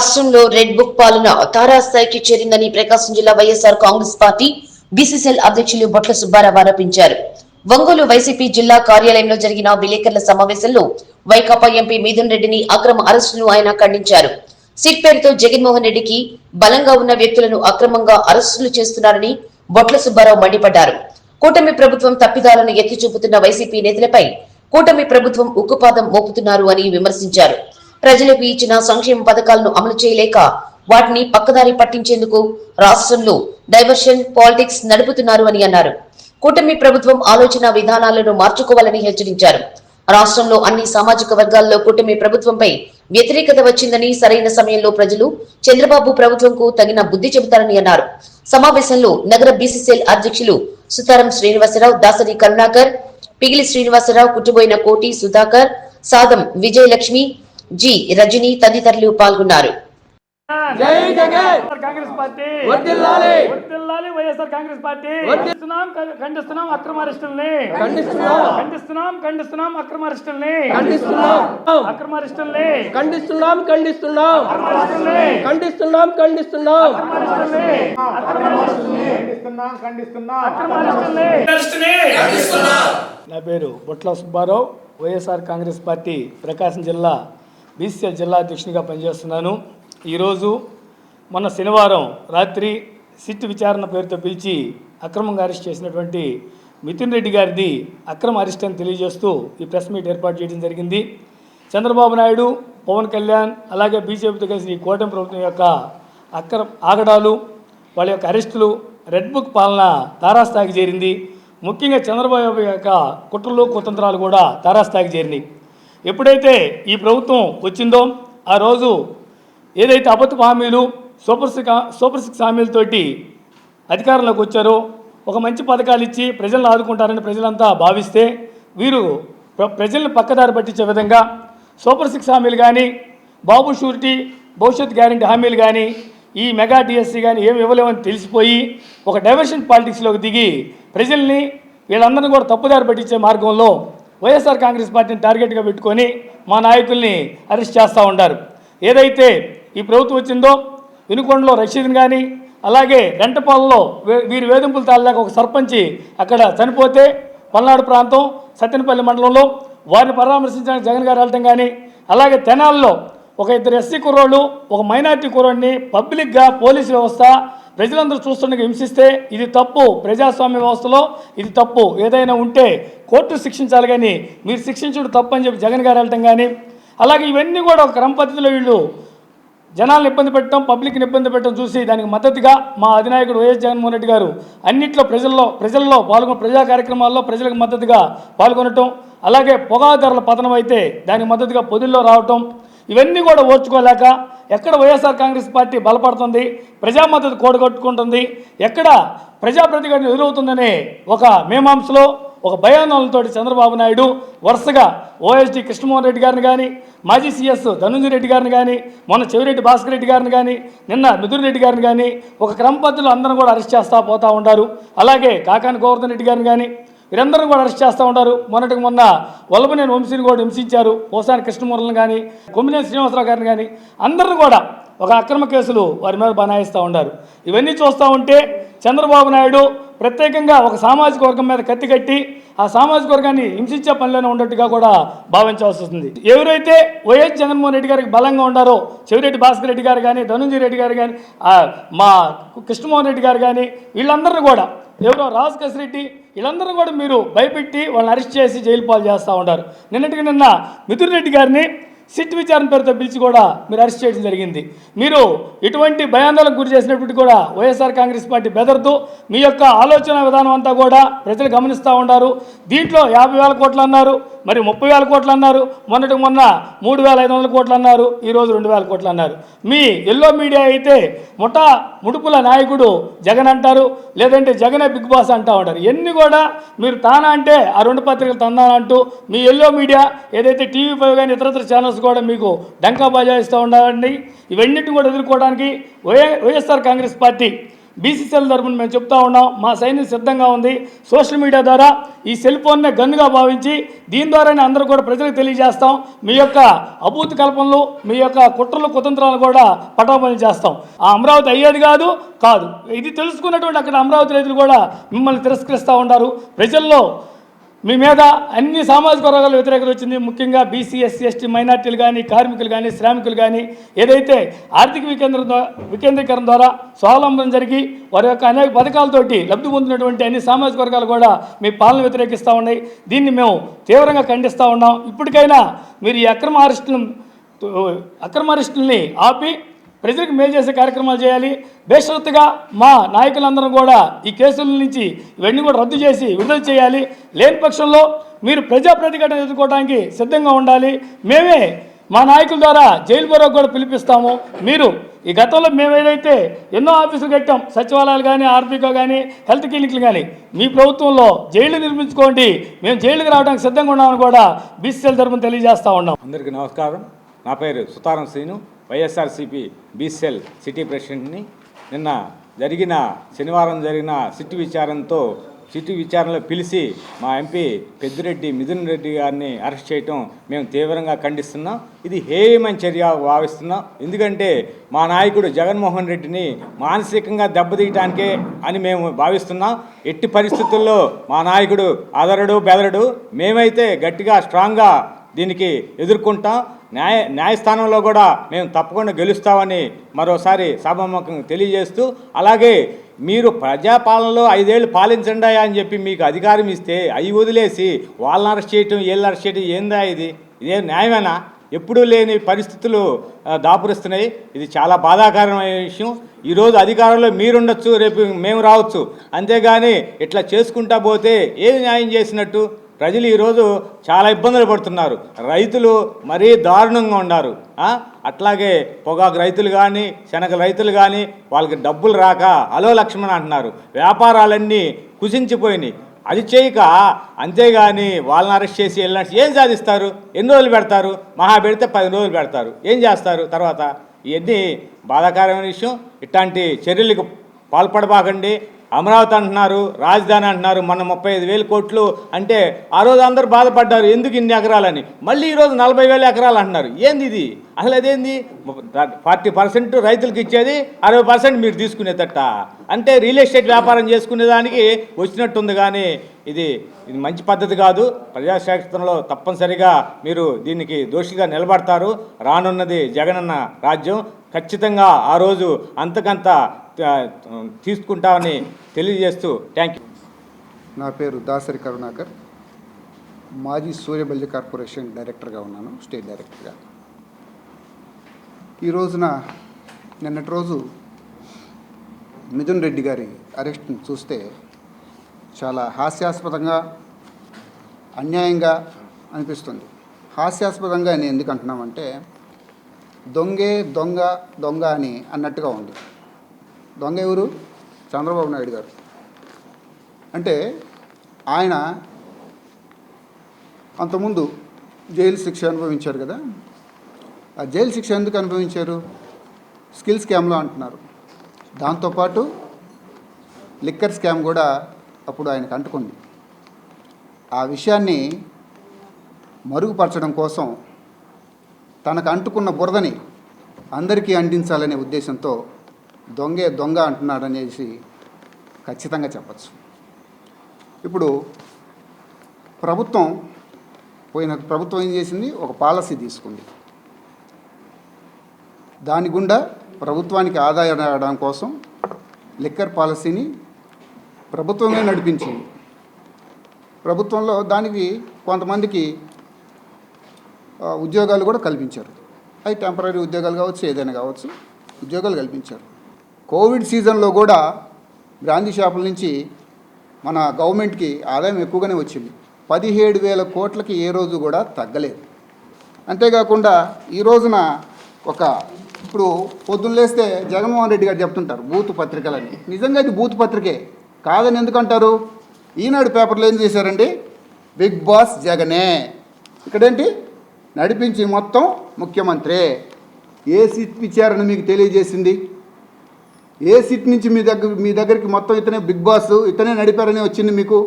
రాష్ట్రంలో red book పాలన తారాస్థాయికి చేరిందని ప్రకాశం జిల్లా వైఎస్ఆర్ కాంగ్రెస్ పార్టీ బీసీసీఎల్ అధ్యక్షులు బొట్ల సుబ్బారావు ఆరోపించారు. ఒంగోలు వైసీపీ జిల్లా కార్యాలయంలో జరిగిన విలేకరుల సమావేశంలో వైకాపా ఎంపీ మిథున్ రెడ్డిని అక్రమ అరెస్టును ఆయన ఖండించారు. సిట్ పేరుతో జగన్మోహన్ రెడ్డికి బలంగా ఉన్న వ్యక్తులను అక్రమంగా అరెస్టులు చేస్తున్నారని బొట్ల సుబ్బారావు మండిపడ్డారు. కూటమి ప్రభుత్వం తప్పిదాలను ఎత్తి చూపుతున్న వైసీపీ నేతలపై కూటమి ప్రభుత్వం ఉక్కుపాదం మోపుతున్నారు అని విమర్శించారు. ప్రజలకు ఇచ్చిన సంక్షేమ పథకాలను అమలు చేయలేక వాటిని పక్కదారి పట్టించేందుకు రాష్ట్రంలో డైవర్షన్ పాలిటిక్స్ నడుపుతున్నారు అని అన్నారు. కూటమి ప్రభుత్వం ఆలోచన విధానాలను మార్చుకోవాలని హెచ్చరించారు. రాష్ట్రంలో అన్ని సామాజిక వర్గాల్లో కూటమి ప్రభుత్వంపై వ్యతిరేకత వచ్చిందని సరైన సమయంలో ప్రజలు చంద్రబాబు ప్రభుత్వంకు తగిన బుద్ధి చెబుతారని అన్నారు. సమావేశంలో నగర బీసీసీఎల్ అధ్యక్షులు సుతారం శ్రీనివాసరావు దాసరి కరుణాకర్ పిగిలి శ్రీనివాసరావు కుట్టుబోయిన కోటి సుధాకర్ సాదం విజయలక్ష్మి జి. రజని తదితరులు పాల్గొన్నారు. జై Jagan! YSR Congress party. YSR Congress party. ఖండిస్తున్నాం ఖండిస్తున్నాం అక్రమ అరెస్టుల్ని. ఖండిస్తున్నాం! ఖండిస్తున్నాం ఖండిస్తున్నాం అక్రమ అరెస్టుల్ని. ఖండిస్తున్నాం! అక్రమ అరెస్టుల్ని. ఖండిస్తున్నాం ఖండిస్తున్నాం! నా పేరు Botla Subbarao YSR Congress party Prakasam జిల్లా బీసీఎల్ జిల్లా అధ్యక్షునిగా పనిచేస్తున్నాను. ఈరోజు మొన్న శనివారం రాత్రి సిట్ విచారణ పేరుతో పిలిచి అక్రమంగా అరెస్ట్ చేసినటువంటి మిథున్ రెడ్డి గారిది అక్రమ అరెస్ట్ అని తెలియజేస్తూ ఈ ప్రెస్ మీట్ ఏర్పాటు చేయడం జరిగింది. చంద్రబాబు నాయుడు పవన్ కళ్యాణ్ అలాగే బీజేపీతో కలిసి ఈ కూటమి ప్రభుత్వం యొక్క అక్ర ఆగడాలు వాళ్ళ యొక్క అరెస్టులు రెడ్ బుక్ పాలన తారాస్థాయికి చేరింది. ముఖ్యంగా చంద్రబాబు యొక్క కుట్రలు కుతంత్రాలు కూడా తారాస్థాయికి చేరినాయి. ఎప్పుడైతే ఈ ప్రభుత్వం వచ్చిందో ఆ రోజు ఏదైతే అబద్ధపు హామీలు సూపర్ సిక్స్ సూపర్ సిక్స్ హామీలతోటి అధికారంలోకి వచ్చారో ఒక మంచి పథకాలు ఇచ్చి ప్రజలను ఆదుకుంటారని ప్రజలంతా భావిస్తే వీరు ప్ర- ప్రజలను పక్కదారి పట్టించే విధంగా సూపర్ సిక్స్ హామీలు కానీ బాబు షూరిటీ భవిష్యత్ గ్యారెంటీ హామీలు కానీ ఈ మెగా డిఎస్సీ కానీ ఏమి ఇవ్వలేమని తెలిసిపోయి ఒక డైవర్షన్ పాలిటిక్స్లోకి దిగి ప్రజల్ని వీళ్ళందరినీ కూడా తప్పుదారి పట్టించే మార్గంలో వైఎస్ఆర్ కాంగ్రెస్ పార్టీని టార్గెట్గా పెట్టుకొని మా నాయకుల్ని అరెస్ట్ చేస్తూ ఉంటారు ఏదైతే ఈ ప్రభుత్వం వచ్చిందో వినుకొండలో రషీద్ని కానీ అలాగే గంటపాలలో వీరి వేధింపులు తాళలేక ఒక సర్పంచి అక్కడ చనిపోతే పల్నాడు ప్రాంతం సత్తెనపల్లి మండలంలో వారిని పరామర్శించడానికి జగన్ గారు వెళ్ళటం కానీ అలాగే తెనాల్లో ఒక ఇద్దరు ఎస్సీ కుర్రోళ్ళు ఒక మైనార్టీ కుర్రోడిని పబ్లిక్గా పోలీసు వ్యవస్థ ప్రజలందరూ చూస్తుండగా హింసిస్తే ఇది తప్పు ప్రజాస్వామ్య వ్యవస్థలో ఇది తప్పు. ఏదైనా ఉంటే కోర్టు శిక్షించాలి కానీ మీరు శిక్షించడం తప్పని చెప్పి జగన్ గారు వెళ్ళటం కానీ అలాగే ఇవన్నీ కూడా ఒక క్రమ పద్ధతిలో వీళ్ళు జనాలను ఇబ్బంది పెట్టడం పబ్లిక్ని ఇబ్బంది పెట్టడం చూసి దానికి మద్దతుగా మా అధినాయకుడు వైఎస్ జగన్మోహన్ రెడ్డి గారు అన్నిట్లో ప్రజల్లో ప్రజల్లో పాల్గొన ప్రజా కార్యక్రమాల్లో ప్రజలకు మద్దతుగా పాల్గొనటం అలాగే పొగా ధరల పతనం అయితే దానికి మద్దతుగా పొదుల్లో రావటం ఇవన్నీ కూడా ఓర్చుకోలేక ఎక్కడ వైఎస్ఆర్ కాంగ్రెస్ పార్టీ బలపడుతుంది ప్రజామద్దతు కోడగొట్టుకుంటుంది ఎక్కడ ప్రజాప్రతిఘటన ఎదురవుతుందనే ఒక మీమాంసలో ఒక భయాందోళనతో చంద్రబాబు నాయుడు వరుసగా ఓఎస్డి కృష్ణమోహన్ రెడ్డి గారిని కానీ మాజీ సీఎస్ ధనుంజయ రెడ్డి గారిని కానీ మొన్న చెవిరెడ్డి భాస్కర్ రెడ్డి గారిని కానీ నిన్న మిథున్ రెడ్డి గారిని కానీ ఒక క్రమ పద్ధతిలో అందరం కూడా అరెస్ట్ చేస్తూ పోతూ ఉంటారు అలాగే కాకాని గోవర్ధన్ రెడ్డి గారిని కానీ వీరందరూ కూడా అరెస్ట్ చేస్తూ ఉంటారు. మొన్నటికి మొన్న వల్లభనేని వంశీని కూడా హింసించారు. పోసాని కృష్ణమూర్లను కానీ కొమ్మినేని శ్రీనివాసరావు గారిని కానీ అందరిని కూడా ఒక అక్రమ కేసులు వారి మీద బనాయిస్తూ ఉంటారు ఇవన్నీ చూస్తూ ఉంటే చంద్రబాబు నాయుడు ప్రత్యేకంగా ఒక సామాజిక వర్గం మీద కత్తి కట్టి ఆ సామాజిక వర్గాన్ని హింసించే పనిలోనే ఉన్నట్టుగా కూడా భావించవలసి వస్తుంది. ఎవరైతే వైఎస్ జగన్మోహన్ రెడ్డి గారికి బలంగా ఉండారో చెవిరెడ్డి భాస్కర్ రెడ్డి గారు కానీ ధనుంజయ రెడ్డి గారు కానీ మా కృష్ణమోహన్ రెడ్డి గారు కానీ వీళ్ళందరినీ కూడా ఎవరో రాజ్ రెడ్డి వీళ్ళందరూ కూడా మీరు భయపెట్టి వాళ్ళని అరెస్ట్ చేసి జైలు పాలు చేస్తూ ఉంటారు నిన్నటికి నిన్న మిథున్ రెడ్డి గారిని సిట్ విచారణ పేరుతో పిలిచి కూడా మీరు అరెస్ట్ చేయడం జరిగింది. మీరు ఇటువంటి భయాందోళనకు గురి చేసినప్పటికీ కూడా వైఎస్ఆర్ కాంగ్రెస్ పార్టీ బెదరుతూ మీ యొక్క ఆలోచన విధానం అంతా కూడా ప్రజలు గమనిస్తూ ఉన్నారు దీంట్లో యాభై వేల కోట్లు అన్నారు మరి ముప్పై వేల కోట్లు అన్నారు మొన్నటి మొన్న మూడు వేల ఐదు వందల కోట్లు అన్నారు ఈరోజు రెండు వేల కోట్లు అన్నారు. మీ ఎల్లో మీడియా అయితే ముఠా ముడుపుల నాయకుడు జగన్ అంటారు లేదంటే జగనే బిగ్ బాస్ అంటూ ఉంటారు. ఎన్ని కూడా మీరు తానా అంటే ఆ రెండు పత్రికలు తందానంటూ మీ ఎల్లో మీడియా ఏదైతే టీవీ ఫైవ్ కానీ ఇతరత్ర ఛానల్స్ కూడా మీకు డంకా బజాయిస్తూ ఉండాలండి. ఇవన్నిటిని కూడా ఎదుర్కోవడానికి Y YSR Congress party BCCL తరఫున మేము చెప్తా ఉన్నాం. మా సైన్యం సిద్ధంగా ఉంది. సోషల్ మీడియా ద్వారా ఈ సెల్ ఫోన్నే గన్నుగా భావించి దీని ద్వారానే అందరూ కూడా ప్రజలకు తెలియజేస్తాం. మీ యొక్క అభూతి కల్పనలు మీ యొక్క కుట్రలు కుతంత్రాలు కూడా పటాపంచలు చేస్తాం. ఆ అమరావతి అయ్యేది కాదు కాదు. ఇది తెలుసుకున్నటువంటి అక్కడ అమరావతి రైతులు కూడా మిమ్మల్ని తిరస్కరిస్తూ ఉన్నారు. ప్రజల్లో మీ మీద అన్ని సామాజిక వర్గాల వ్యతిరేకత వచ్చింది. ముఖ్యంగా బీసీ ఎస్సీ ఎస్టీ మైనార్టీలు కానీ కార్మికులు కానీ శ్రామికులు కానీ ఏదైతే ఆర్థిక వికేంద్ర వికేంద్రీకరణ ద్వారా స్వావలంబనం జరిగి వారి యొక్క అనేక పథకాలతోటి లబ్ధి పొందినటువంటి అన్ని సామాజిక వర్గాలు కూడా మీ పాలన వ్యతిరేకిస్తూ ఉన్నాయి. దీన్ని మేము తీవ్రంగా ఖండిస్తూ ఉన్నాం. ఇప్పటికైనా మీరు ఈ అక్రమ అరెస్టులను అక్రమ అరెస్టుల్ని ఆపి ప్రజలకు మేలు చేసే కార్యక్రమాలు చేయాలి. బేషరత్తుగా మా నాయకులందరం కూడా ఈ కేసుల నుంచి ఇవన్నీ కూడా రద్దు చేసి విడుదల చేయాలి. లేని పక్షంలో మీరు ప్రజా ప్రతిఘటన ఎదుర్కోవడానికి సిద్ధంగా ఉండాలి. మేమే మా నాయకుల ద్వారా జైలు బరోకు కూడా పిలిపిస్తాము. మీరు ఈ గతంలో మేము ఏదైతే ఎన్నో ఆఫీసులు కట్టాం సచివాలయాలు కానీ ఆర్బీకో కానీ హెల్త్ క్లినిక్లు కానీ మీ ప్రభుత్వంలో జైలు నిర్మించుకోండి. మేము జైలుకి రావడానికి సిద్ధంగా ఉన్నామని కూడా బీసీఎల్ తరఫున తెలియజేస్తా ఉన్నాం. అందరికీ నమస్కారం. నా పేరు సుతారం శ్రీను. వైఎస్ఆర్సిపి బీసెల్ సిటీ ప్రెసిడెంట్ని నిన్న జరిగిన శనివారం జరిగిన సిట్టు విచారణతో సిట్టు విచారణలో పిలిచి మా ఎంపీ పెద్దిరెడ్డి మిథున్ రెడ్డి గారిని అరెస్ట్ చేయటం మేము తీవ్రంగా ఖండిస్తున్నాం. ఇది హేయమైన చర్య భావిస్తున్నాం. ఎందుకంటే మా నాయకుడు జగన్మోహన్ రెడ్డిని మానసికంగా దెబ్బతీయటానికే అని మేము భావిస్తున్నాం. ఎట్టి పరిస్థితుల్లో మా నాయకుడు అదరడు బెదరడు. మేమైతే గట్టిగా స్ట్రాంగ్గా దీనికి ఎదుర్కొంటాం. న్యాయ న్యాయస్థానంలో కూడా మేము తప్పకుండా గెలుస్తామని మరోసారి సభాముఖంగా తెలియజేస్తూ అలాగే మీరు ప్రజాపాలనలో ఐదేళ్ళు పాలించండి అని చెప్పి మీకు అధికారం ఇస్తే అవి వదిలేసి వాళ్ళని అరెస్ట్ చేయటం వీళ్ళని అరెస్ట్ చేయటం ఏందా ఇది? ఇదేం న్యాయమేనా? ఎప్పుడూ లేని పరిస్థితులు దాపురిస్తున్నాయి. ఇది చాలా బాధాకరమైన విషయం. ఈరోజు అధికారంలో మీరుండొచ్చు రేపు మేము రావచ్చు. అంతేగాని ఇట్లా చేసుకుంటా పోతే ఏది న్యాయం చేసినట్టు? ప్రజలు ఈరోజు చాలా ఇబ్బందులు పడుతున్నారు. రైతులు మరీ దారుణంగా ఉన్నారు. అట్లాగే పొగాకు రైతులు కానీ శనగ రైతులు కానీ వాళ్ళకి డబ్బులు రాక అలో లక్ష్మణ అంటున్నారు. వ్యాపారాలన్నీ కుసించిపోయినాయి. అది చేయక అంతేగాని వాళ్ళని అరెస్ట్ చేసి వెళ్ళినట్టు ఏం సాధిస్తారు? ఎన్ని రోజులు పెడతారు? మహా పెడితే పది రోజులు పెడతారు. ఏం చేస్తారు తర్వాత? ఇవన్నీ బాధాకరమైన విషయం. ఇట్లాంటి చర్యలకు పాల్పడబాకండి. అమరావతి అంటున్నారు రాజధాని అంటున్నారు మన ముప్పై ఐదు వేల కోట్లు అంటే ఆ రోజు అందరూ బాధపడ్డారు ఎందుకు ఇన్ని ఎకరాలని? మళ్ళీ ఈరోజు నలభై వేల ఎకరాలు అంటున్నారు. ఏంది ఇది? అసలు అదేంది? ఫార్టీ పర్సెంట్ రైతులకు ఇచ్చేది అరవై పర్సెంట్ మీరు తీసుకునేదట. అంటే రియల్ ఎస్టేట్ వ్యాపారం చేసుకునేదానికి వచ్చినట్టుంది కానీ ఇది ఇది మంచి పద్ధతి కాదు. ప్రజాశాస్త్రంలో తప్పనిసరిగా మీరు దీనికి దోషిగా నిలబడతారు. రానున్నది జగనన్న రాజ్యం. ఖచ్చితంగా ఆ రోజు అంతకంత తీసుకుంటామని తెలియజేస్తూ థ్యాంక్ యూ. నా పేరు దాసరి కరుణాకర్. మాజీ సూర్యబల్లి కార్పొరేషన్ డైరెక్టర్గా ఉన్నాను స్టేట్ డైరెక్టర్గా. ఈ రోజున నిన్నటి రోజు మిథున్ రెడ్డి గారి అరెస్ట్ని చూస్తే చాలా హాస్యాస్పదంగా అన్యాయంగా అనిపిస్తుంది. హాస్యాస్పదంగా నేను ఎందుకు అంటున్నామంటే దొంగే దొంగ దొంగ అని అన్నట్టుగా ఉంది. దొంగ ఎవరు? చంద్రబాబు నాయుడు గారు. అంటే ఆయన అంతకుముందు జైలు శిక్ష అనుభవించారు కదా. ఆ జైలు శిక్ష ఎందుకు అనుభవించారు? స్కిల్ స్కామ్లో అంటున్నారు. దాంతోపాటు లిక్కర్ స్కామ్ కూడా అప్పుడు ఆయనకు అంటుకుంది. ఆ విషయాన్ని మరుగుపరచడం కోసం తనకు అంటుకున్న బురదని అందరికీ అంటించాలనే ఉద్దేశంతో దొంగే దొంగ అంటున్నాడనేసి ఖచ్చితంగా చెప్పచ్చు. ఇప్పుడు ప్రభుత్వం పోయిన ప్రభుత్వం ఏం చేసింది? ఒక పాలసీ తీసుకుంది. దాని గుండా ప్రభుత్వానికి ఆదాయం రావడం కోసం లిక్కర్ పాలసీని ప్రభుత్వమే నడిపించింది. ప్రభుత్వంలో దానికి కొంతమందికి ఉద్యోగాలు కూడా కల్పించారు. అవి టెంపరీ ఉద్యోగాలు కావచ్చు ఏదైనా కావచ్చు ఉద్యోగాలు కల్పించారు. కోవిడ్ సీజన్లో కూడా బ్రాందీ షాపుల నుంచి మన గవర్నమెంట్కి ఆదాయం ఎక్కువగానే వచ్చింది. పదిహేడు వేల కోట్లకి ఏ రోజు కూడా తగ్గలేదు. అంతేకాకుండా ఈ రోజున ఒక ఇప్పుడు పొద్దున్న లేస్తే జగన్మోహన్ రెడ్డి గారు చెప్తుంటారు బూత్ పత్రికలని. నిజంగా ఇది బూత్ పత్రికే? కాదని ఎందుకంటారు? ఈనాడు పేపర్లో ఏం చేశారండి? బిగ్ బాస్ జగనే. ఇక్కడేంటి? నడిపించి మొత్తం ముఖ్యమంత్రే. ఏ సిట్ విచారణ మీకు తెలియజేసింది? ఏ సీట్ నుంచి మీ దగ్గర మీ దగ్గరికి మొత్తం ఇతనే బిగ్ బాస్ ఇతనే నడిపారని వచ్చింది మీకు?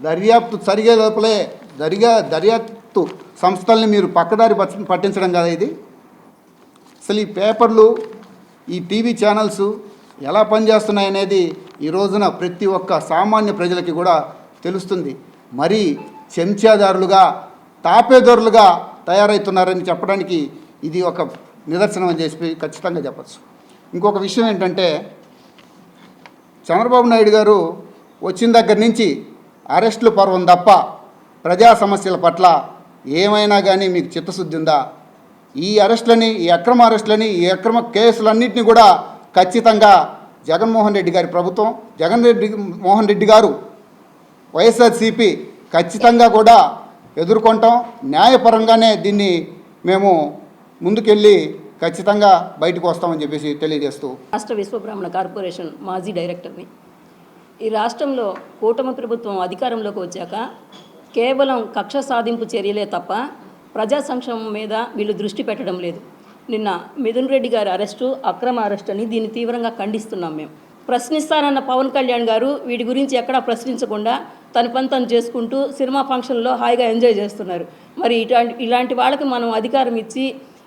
దర్యాప్తు సరిగే లోపలే దరిగా దర్యాప్తు సంస్థల్ని మీరు పక్కదారి పట్టించడం కదా ఇది? అసలు ఈ పేపర్లు ఈ టీవీ ఛానల్స్ ఎలా పనిచేస్తున్నాయనేది ఈ రోజున ప్రతి ఒక్క సామాన్య ప్రజలకి కూడా తెలుస్తుంది. మరీ చెంచాదారులుగా తాపేదారులుగా తయారవుతున్నారని చెప్పడానికి ఇది ఒక నిదర్శనం అని చెప్పి ఖచ్చితంగా చెప్పచ్చు. ఇంకొక విషయం ఏంటంటే చంద్రబాబు నాయుడు గారు వచ్చిన దగ్గర నుంచి అరెస్టులు పర్వం తప్ప ప్రజా సమస్యల పట్ల ఏమైనా కానీ మీకు చిత్తశుద్ధి ఉందా? ఈ అరెస్టులని ఈ అక్రమ అరెస్టులని ఈ అక్రమ కేసులన్నింటినీ కూడా ఖచ్చితంగా జగన్మోహన్ రెడ్డి గారి ప్రభుత్వం జగన్ రెడ్డి మోహన్ రెడ్డి గారు వైఎస్ఆర్సీపీ ఖచ్చితంగా కూడా ఎదుర్కొంటాం. న్యాయపరంగానే దీన్ని మేము ముందుకెళ్ళి ఖచ్చితంగా బయటకు వస్తామని చెప్పేసి తెలియజేస్తూ రాష్ట్ర విశ్వబ్రాహ్మణ కార్పొరేషన్ మాజీ డైరెక్టర్ని. ఈ రాష్ట్రంలో కూటమి ప్రభుత్వం అధికారంలోకి వచ్చాక కేవలం కక్ష సాధింపు చర్యలే తప్ప ప్రజా సంక్షేమం మీద వీళ్ళు దృష్టి పెట్టడం లేదు. నిన్న మిథున్ రెడ్డి గారి అరెస్టు అక్రమ అరెస్ట్ అని దీన్ని తీవ్రంగా ఖండిస్తున్నాం మేము. ప్రశ్నిస్తానన్న పవన్ కళ్యాణ్ గారు వీటి గురించి ఎక్కడా ప్రశ్నించకుండా తన పని తను చేసుకుంటూ సినిమా ఫంక్షన్లో హాయిగా ఎంజాయ్ చేస్తున్నారు. మరి ఇట్లాంటి ఇలాంటి వాళ్ళకి మనం అధికారం ఇచ్చి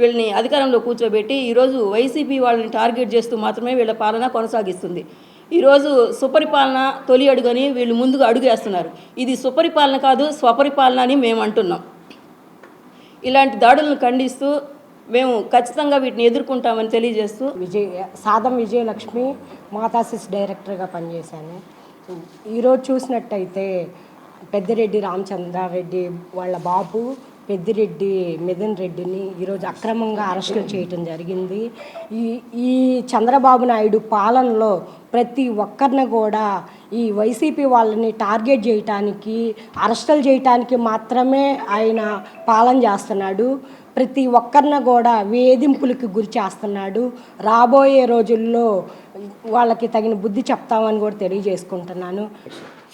వీళ్ళని అధికారంలో కూర్చోబెట్టి ఈరోజు వైసీపీ వాళ్ళని టార్గెట్ చేస్తూ మాత్రమే వీళ్ళ పాలన కొనసాగిస్తుంది. ఈరోజు సుపరిపాలన తొలి అడుగని వీళ్ళు ముందుగా అడుగేస్తున్నారు ఇది సుపరిపాలన కాదు స్వపరిపాలన అని మేము అంటున్నాం. ఇలాంటి దాడులను ఖండిస్తూ మేము ఖచ్చితంగా వీటిని ఎదుర్కొంటామని తెలియజేస్తూ విజయ సాదం విజయలక్ష్మి మాతాసిస్ డైరెక్టర్గా పనిచేశాను. ఈరోజు చూసినట్టయితే పెద్దిరెడ్డి రామచంద్రారెడ్డి వాళ్ళ బాబు పెద్దిరెడ్డి మిథున్ రెడ్డిని ఈరోజు అక్రమంగా అరెస్టులు చేయటం జరిగింది. ఈ ఈ చంద్రబాబు నాయుడు పాలనలో ప్రతి ఒక్కరిని కూడా ఈ వైసీపీ వాళ్ళని టార్గెట్ చేయటానికి అరెస్టులు చేయటానికి మాత్రమే ఆయన పాలన చేస్తున్నాడు. ప్రతి ఒక్కరిని కూడా వేధింపులకి గురి చేస్తున్నాడు. రాబోయే రోజుల్లో వాళ్ళకి తగిన బుద్ధి చెప్తామని కూడా తెలియజేసుకుంటున్నాను.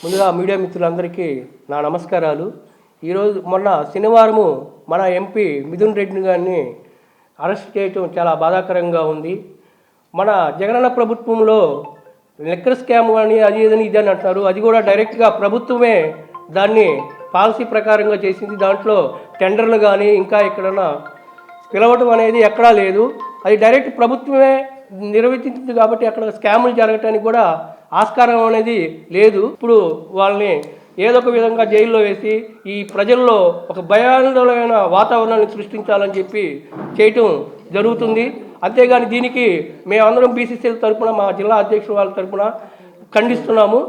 ముందుగా మీడియా మిత్రులందరికీ నా నమస్కారాలు. ఈరోజు మొన్న శనివారము మన ఎంపీ మిథున్ రెడ్డి గారిని అరెస్ట్ చేయటం చాలా బాధాకరంగా ఉంది. మన జగనన్న ప్రభుత్వంలో లెక్కర్ స్కామ్ అని అది ఇదని ఇది అని అంటున్నారు. అది కూడా డైరెక్ట్గా ప్రభుత్వమే దాన్ని పాలసీ ప్రకారంగా చేసింది. దాంట్లో టెండర్లు కానీ ఇంకా ఎక్కడన్నా పిలవటం అనేది ఎక్కడా లేదు. అది డైరెక్ట్ ప్రభుత్వమే నిర్వహించింది కాబట్టి అక్కడ స్కాములు జరగటానికి కూడా ఆస్కారం అనేది లేదు. ఇప్పుడు వాళ్ళని ఏదో ఒక విధంగా జైల్లో వేసి ఈ ప్రజల్లో ఒక భయాందోళన వాతావరణాన్ని సృష్టించాలని చెప్పి చేయటం జరుగుతుంది. అంతేగాని దీనికి మేమందరం బీసీసీల తరపున మా జిల్లా అధ్యక్షుల వాళ్ళ తరఫున ఖండిస్తున్నాము.